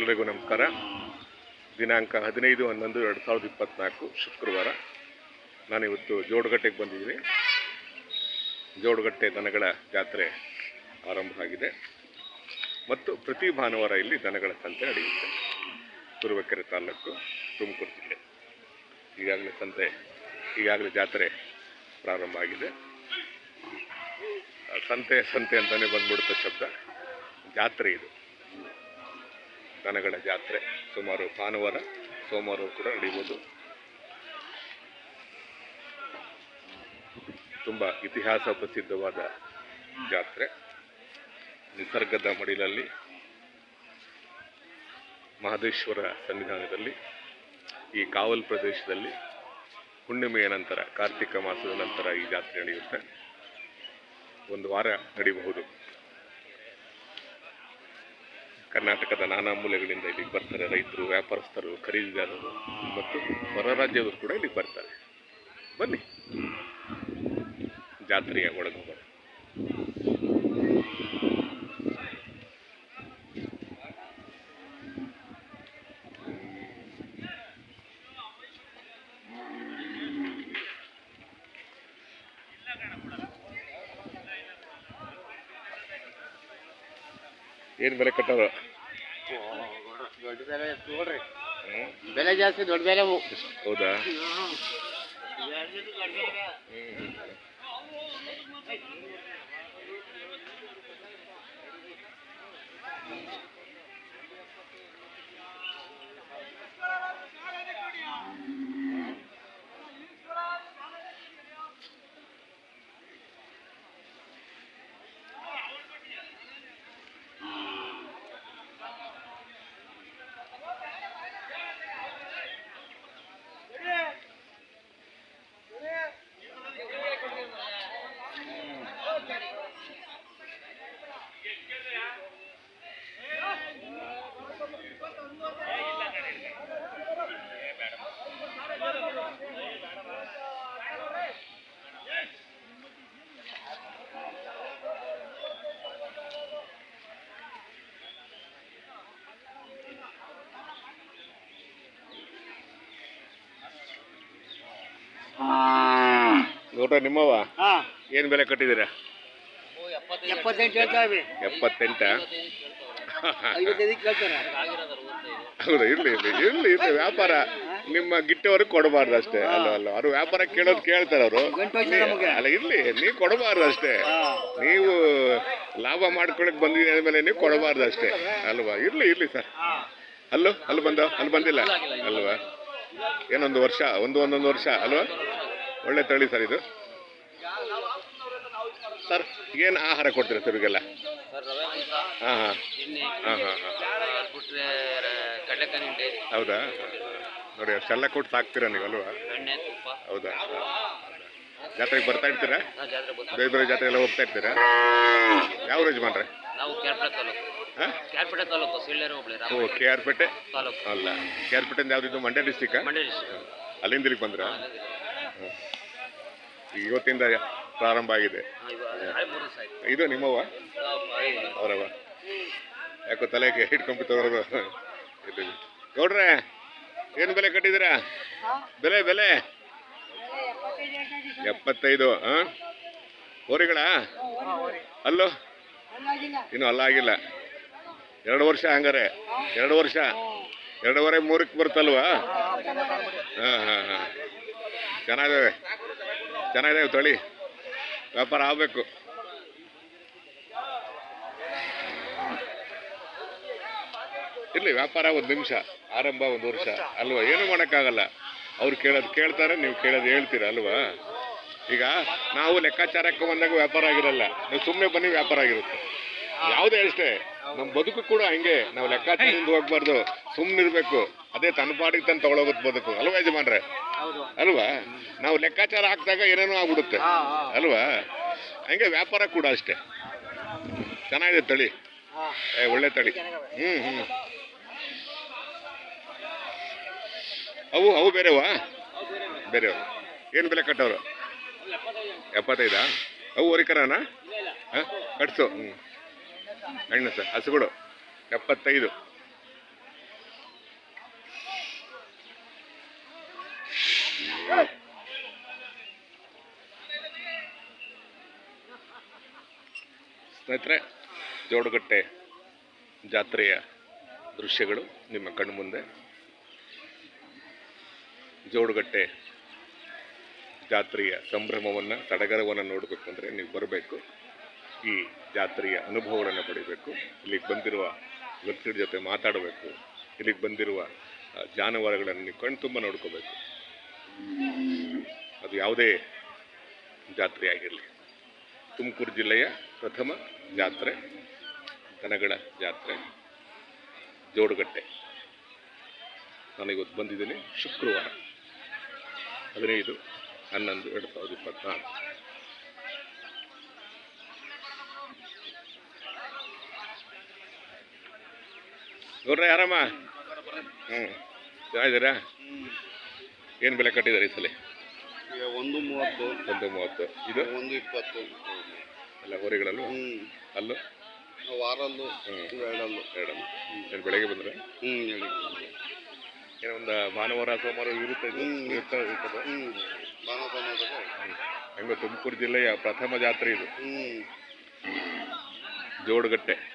ಎಲ್ರಿಗೂ ನಮಸ್ಕಾರ. ದಿನಾಂಕ ಹದಿನೈದು, ಹನ್ನೊಂದು, ಎರಡು ಸಾವಿರದ ಇಪ್ಪತ್ತ್ನಾಲ್ಕು ಶುಕ್ರವಾರ. ನಾನಿವತ್ತು ಜೋಡುಗಟ್ಟೆಗೆ ಬಂದಿದ್ದೀನಿ. ಜೋಡುಗಟ್ಟೆ ದನಗಳ ಜಾತ್ರೆ ಆರಂಭ ಆಗಿದೆ. ಮತ್ತು ಪ್ರತಿ ಭಾನುವಾರ ಇಲ್ಲಿ ದನಗಳ ಸಂತೆ ನಡೆಯುತ್ತೆ. ತುರುವೇಕೆರೆ ತಾಲೂಕು ತುಮಕೂರು ಜಿಲ್ಲೆ. ಈಗಾಗಲೇ ಸಂತೆ, ಈಗಾಗಲೇ ಜಾತ್ರೆ ಪ್ರಾರಂಭ ಆಗಿದೆ. ಸಂತೆ ಸಂತೆ ಅಂತಲೇ ಬಂದ್ಬಿಡುತ್ತೆ ಶಬ್ದ. ಜಾತ್ರೆ ಇದು. ದನಗಳ ಜಾತ್ರೆ. ಸುಮಾರು ಭಾನುವಾರ, ಸೋಮವಾರ ಕೂಡ ನಡೆಯಬಹುದು. ತುಂಬ ಇತಿಹಾಸ ಪ್ರಸಿದ್ಧವಾದ ಜಾತ್ರೆ. ನಿಸರ್ಗದ ಮಡಿಲಲ್ಲಿ, ಮಹದೇಶ್ವರ ಸನ್ನಿಧಾನದಲ್ಲಿ, ಈ ಕಾವಲ್ ಪ್ರದೇಶದಲ್ಲಿ ಹುಣ್ಣಿಮೆಯ ನಂತರ, ಕಾರ್ತಿಕ ಮಾಸದ ನಂತರ ಈ ಜಾತ್ರೆ ನಡೆಯುತ್ತೆ. ಒಂದು ವಾರ ನಡೀಬಹುದು ಕರ್ನಾಟಕದ ನಾನಾ ಮೂಲೆಗಳಿಂದ ಇಲ್ಲಿಗೆ ಬರ್ತಾರೆ. ರೈತರು, ವ್ಯಾಪಾರಸ್ಥರು, ಖರೀದಿದಾರರು ಮತ್ತು ಹೊರ ರಾಜ್ಯದವರು ಕೂಡ ಇಲ್ಲಿಗೆ ಬರ್ತಾರೆ. ಬನ್ನಿ. ಜಾತ್ರೆಯ ಒಳಗೆ ಏನು ಬೆಲೆ ಕಟ್ಟೋರು ದೊಡ್ಡ ಬೆಲೆ ನೋಡ್ರಿ? ಬೆಲೆ ಜಾಸ್ತಿ ದೊಡ್ಡ ಬೆಲೆ ಹೌದಾ ಹೌದಾ? ನೋಡ್ರ ನಿಮ್ಮವ? ಏನು ಬೆಲೆ ಕಟ್ಟಿದ್ದೀರಾ? ಎಪ್ಪತ್ತೆಂಟು ಹೌದಾ? ಇರ್ಲಿ ಇರ್ಲಿ ಇರ್ಲಿ ಇರ್ಲಿ. ವ್ಯಾಪಾರ ನಿಮ್ಮ ಗಿಟ್ಟವ್ರಿಗೆ ಕೊಡಬಾರ್ದು ಅಷ್ಟೇ. ಅಲ್ಲ ಅಲ್ಲ. ಅವ್ರು ವ್ಯಾಪಾರ ಕೇಳೋದು ಕೇಳ್ತಾರೆ ಅವರು. ಅಲ್ಲ ಇರ್ಲಿ ನೀವು ಕೊಡಬಾರ್ದು ಅಷ್ಟೇ. ನೀವು ಲಾಭ ಮಾಡ್ಕೊಳಕ್ ಬಂದಿದ್ದೀರಿ ಅಂದಮೇಲೆ ನೀವು ಕೊಡಬಾರ್ದು ಅಷ್ಟೇ. ಅಲ್ವಾ? ಇರ್ಲಿ ಇರ್ಲಿ ಸರ್. ಅಲ್ಲೋ ಅಲ್ಲಿ ಬಂದ? ಅಲ್ಲಿ ಬಂದಿಲ್ಲ? ಅಲ್ವಾ? ಏನೊಂದು ವರ್ಷ? ಒಂದು ಒಂದೊಂದು ವರ್ಷ? ಅಲ್ವಾ? ಒಳ್ಳೆ ತಳಿ ಸರ್ ಇದು. ಸರ್ ಏನು ಆಹಾರ ಕೊಡ್ತೀರಾ ಸರ್ ಇವಾಗೆಲ್ಲ ಹಾಂ ಹಾಂ. ಹಾಂ ಹಾಂ ಹಾಂ ಅದು ಬಿಟ್ರೆ ಕಡಲೆಕಾಯಿ ಉಂಡೆ. ಹೌದಾ? ನೋಡಿ ಅಷ್ಟೆಲ್ಲ ಕೊಟ್ಟು ಸಾಕ್ತೀರಾ ನೀವು ಅಲ್ವಾ? ಎಣ್ಣೆ ತುಪ್ಪ. ಹೌದಾ? ಜಾತ್ರೆಗೆ ಬರ್ತಾ ಇರ್ತೀರಾ? ನಾವು ಜಾತ್ರೆ ಬೇರೆ ಬೇರೆ ಜಾತ್ರೆ ಎಲ್ಲ ಹೋಗ್ತಾ ಇರ್ತೀರಾ? ಯಾವ ಯಜಮಾನ್ರೆ? ನಾವು ಕ್ಯಾರ್ಪೇಟೆ ತಾಲೂಕು. ಹಾಂ? ಕ್ಯಾರ್ಪೇಟೆ ತಾಲೂಕು ಸಿಳ್ಳೇರು ಹೋಬಳಿ ಓ ಕೆ ಆರ್ ಪೇಟೆ ತಾಲೂಕು. ಅಲ್ಲ ಕೆ ಆರ್ ಪೇಟೆಯಿಂದ ಯಾವ್ದಿದ್ದು ಮಂಡ್ಯ ಡಿಸ್ಟಿಕ್ ಮಂಡ್ಯ ಅಲ್ಲಿಂದ ಇಲ್ಲಿಗೆ ಬಂದ್ರ? ಇವತ್ತಿಂದ ಪ್ರಾರಂಭ ಆಗಿದೆ. ಇದು ನಿಮ್ಮವ ನಾವು ಐದು. ಅವರವ ಯಾಕೋ ತಲೆಗೆ ಹಿಡ್ಕೊಂಬಿಟ್ಟವ್ರದು ಇದು ಗೌಡ್ರೆ ಏನು ಬೆಲೆ ಕಟ್ಟಿದ್ದೀರಾ? ಬೆಲೆ ಬೆಲೆ? ಎಪ್ಪತ್ತೈದು ಹಾಂ? ಹೋರಿಗಳ? ಅಲ್ಲೋ? ಇನ್ನು ಅಲ್ಲ ಆಗಿಲ್ಲ. ಎರಡು ವರ್ಷ ಹಂಗಾರೆ. ಎರಡು ವರ್ಷ. ಎರಡೂವರೆ ಮೂರಕ್ಕೆ ಬರುತ್ತಲ್ವಾ? ಹಾಂ ಹಾಂ ಹಾಂ. ಚೆನ್ನಾಗಿದ್ದಾವೆ ಚೆನ್ನಾಗಿದ್ದಾವೆ ತಳಿ. ವ್ಯಾಪಾರ ಆಗಬೇಕು. ಇರ್ಲಿ, ವ್ಯಾಪಾರ ಒಂದು ನಿಮಿಷ, ಆರಂಭ ಒಂದು ವರ್ಷ, ಅಲ್ವಾ? ಏನು ಮಾಡೋಕ್ಕಾಗಲ್ಲ. ಅವ್ರು ಕೇಳೋದು ಕೇಳ್ತಾರೆ, ನೀವು ಕೇಳೋದು ಹೇಳ್ತೀರ, ಅಲ್ವಾ? ಈಗ ನಾವು ಲೆಕ್ಕಾಚಾರಕ್ಕೆ ಬಂದಾಗ ವ್ಯಾಪಾರ ಆಗಿರಲ್ಲ. ನೀವು ಸುಮ್ಮನೆ ಬನ್ನಿ, ವ್ಯಾಪಾರ ಆಗಿರುತ್ತೆ. ಯಾವುದೇ ಅಷ್ಟೇ. ನಮ್ಮ ಬದುಕು ಕೂಡ ಹಂಗೆ. ನಾವು ಲೆಕ್ಕಾಚಾರದಿಂದ ಹೋಗ್ಬಾರ್ದು. ಸುಮ್ಮನಿರ್ಬೇಕು ಅದೇ ತನ್ನ ಪಾಡಿಗೆ ತಂದು ತಗೊಳೋಗುತ್ತೆ ಬದುಕು. ಅಲ್ವಾ ಯಜಮಾನ್ರೆ? ಅಲ್ವಾ? ನಾವು ಲೆಕ್ಕಾಚಾರ ಹಾಕಿದಾಗ ಏನೇನೋ ಆಗ್ಬಿಡುತ್ತೆ. ಅಲ್ವಾ? ಹಂಗೆ ವ್ಯಾಪಾರ ಕೂಡ ಅಷ್ಟೇ. ಚೆನ್ನಾಗಿದೆ ತಳಿ. ಏ ಒಳ್ಳೆ ತಳಿ. ಹ್ಞೂ ಹ್ಞೂ ಅವು ಅವು ಬೇರೆವಾ? ಬೇರೆವು. ಏನು ಬೆಲೆ ಕಟ್ಟೋರು? ಎಪ್ಪತ್ತೈದಾ. ಅವು ಒರಿಕರಾನ ಹಾಂ ಕಟ್ಸು. ಹ್ಞೂ ಹಣ್ಣು ಸರ್ ಹಸುಗಳು. ಎಪ್ಪತ್ತೈದು. ಸ್ನೇಹಿತರೆ, ಜೋಡುಗಟ್ಟೆ ಜಾತ್ರೆಯ ದೃಶ್ಯಗಳು ನಿಮ್ಮ ಕಣ್ಣು ಮುಂದೆ ಜೋಡುಗಟ್ಟೆ ಜಾತ್ರೆಯ ಸಂಭ್ರಮವನ್ನು ಸಡಗರವನ್ನು ನೋಡಬೇಕು ಅಂದರೆ ನೀವು ಬರಬೇಕು. ಈ ಜಾತ್ರೆಯ ಅನುಭವಗಳನ್ನು ಪಡಿಬೇಕು. ಇಲ್ಲಿಗೆ ಬಂದಿರುವ ವ್ಯಕ್ತಿಗಳ ಜೊತೆ ಮಾತಾಡಬೇಕು. ಇಲ್ಲಿಗೆ ಬಂದಿರುವ ಜಾನುವಾರುಗಳನ್ನು ನೀವು ಕಣ್ತುಂಬ ತುಂಬ ನೋಡ್ಕೋಬೇಕು. ಅದು ಯಾವುದೇ ಜಾತ್ರೆ ಆಗಿರಲಿ ತುಮಕೂರು ಜಿಲ್ಲೆಯ ಪ್ರಥಮ ಜಾತ್ರೆ ದನಗಳ ಜಾತ್ರೆ, ಜೋಡುಗಟ್ಟೆ. ನಾನಿವತ್ತು ಬಂದಿದ್ದೀನಿ ಶುಕ್ರವಾರ. ಹದಿನೈದು, ಹನ್ನೊಂದು, ಎರಡು ಸಾವಿರದ ಇಪ್ಪತ್ನಾಲ್ಕು. ಗೌರ ಯಾರಮ್ಮ? ಹ್ಞೂ ಚೆನ್ನಾಗಿದ್ದೀರಾ ಏನು ಬೆಲೆ ಕಟ್ಟಿದ್ದಾರೆ ಈ ಸಲ? ಈಗ ಒಂದು ಮೂವತ್ತು. ಒಂದು ಮೂವತ್ತು. ಇದು? ಒಂದು ಇಪ್ಪತ್ತು. ಎಲ್ಲ ಹೋರಿಗಳಲ್ಲೂ? ಹ್ಞೂ ಅಲ್ಲು? ವಾರಲ್ಲು ಎರಡಲ್ಲೂ. ಎರಡಲ್ಲು. ಏನು ಬೆಳಗ್ಗೆ ಬಂದರೆ? ಹ್ಞೂ ಏನೋ ಒಂದು ಭಾನುವಾರ ಸೋಮವಾರ ಇರುತ್ತೆ. ಇರುತ್ತೆ ಇರ್ತದೆ? ಹೆಂಗೋ ತುಮಕೂರು ಜಿಲ್ಲೆಯ ಪ್ರಥಮ ಜಾತ್ರೆ ಇದು. ಹ್ಞೂ ಜೋಡುಗಟ್ಟೆ.